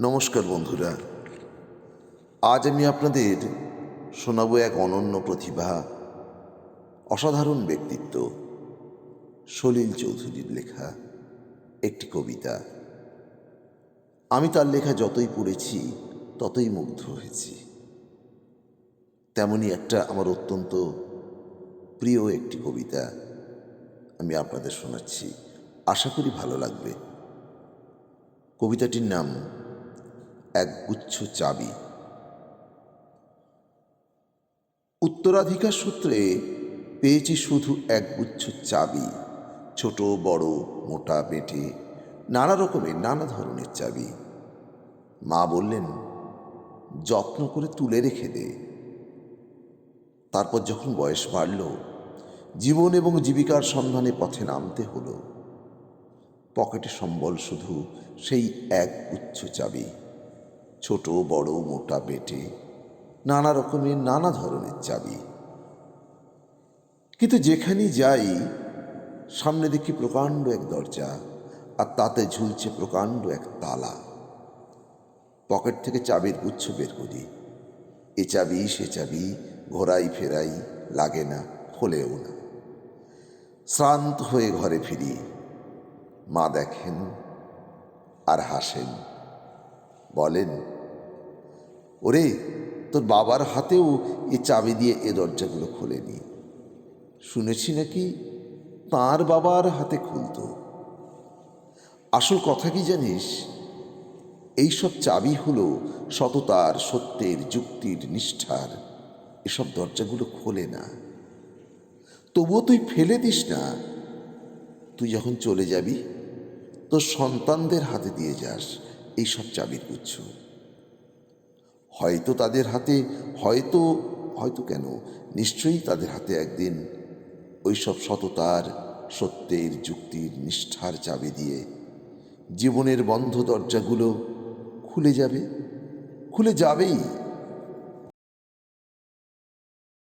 নমস্কার বন্ধুরা। আজ আমি আপনাদের শোনাবো এক অনন্য প্রতিভা, অসাধারণ ব্যক্তিত্ব, সলিল চৌধুরীর লেখা একটি কবিতা। আমি তার লেখা যতই পড়েছি, ততই মুগ্ধ হয়েছি। তেমনি একটা আমার অত্যন্ত প্রিয় একটি কবিতা আমি আপনাদের শোনাচ্ছি। আশা করি ভালো লাগবে। কবিতাটির নাম এক গুচ্ছ চাবি। উত্তরাধিকার সূত্রে পেয়েছি শুধু এক গুচ্ছ চাবি, ছোট, বড়, মোটা, বেটে, নানা রকমের, নানা ধরনের চাবি। মা বললেন, যত্ন করে তুলে রেখে দে। তারপর যখন বয়স বাড়ল, জীবন এবং জীবিকার সন্ধানে পথে নামতে হলো। পকেটে সম্বল শুধু সেই এক গুচ্ছ চাবি। ছোট, বড়, মোটা, বেটে, নানা রকমের নানা ধরনের চাবি। কিন্তু যেখানেই যাই, সামনে দেখি প্রকাণ্ড এক দরজা আর তাতে ঝুলছে প্রকাণ্ড এক তালা। পকেট থেকে চাবির গুচ্ছ বের করি। এ চাবি, সে চাবি, ঘোরাই ফেরাই, লাগে না খোলেও না। শ্রান্ত হয়ে ঘরে ফিরি। মা দেখেন আর হাসেন। বলেন ওরে, তোর বাবার হাতেও এ চাবি দিয়ে এ দরজাগুলো খোলেনি শুনেছি নাকি তার বাবার হাতে খুলতো। আসল কথা কি জানিস? এইসব চাবি হলো সততার, সত্যের, যুক্তির নিষ্ঠার। এসব দরজাগুলো খোলে না। তবুও তুই ফেলে দিস না। তুই যখন চলে যাবি, তোর সন্তানদের হাতে দিয়ে যাস এইসব চাবির গুচ্ছ। হয়তো তাদের হাতে, হয়তো হয়তো কেন? নিশ্চয়ই তাদের হাতে একদিন ওইসব সততার, সত্যের যুক্তির নিষ্ঠার চাবি দিয়ে জীবনের বন্ধ দরজাগুলো খুলে যাবে। খুলে যাবেই।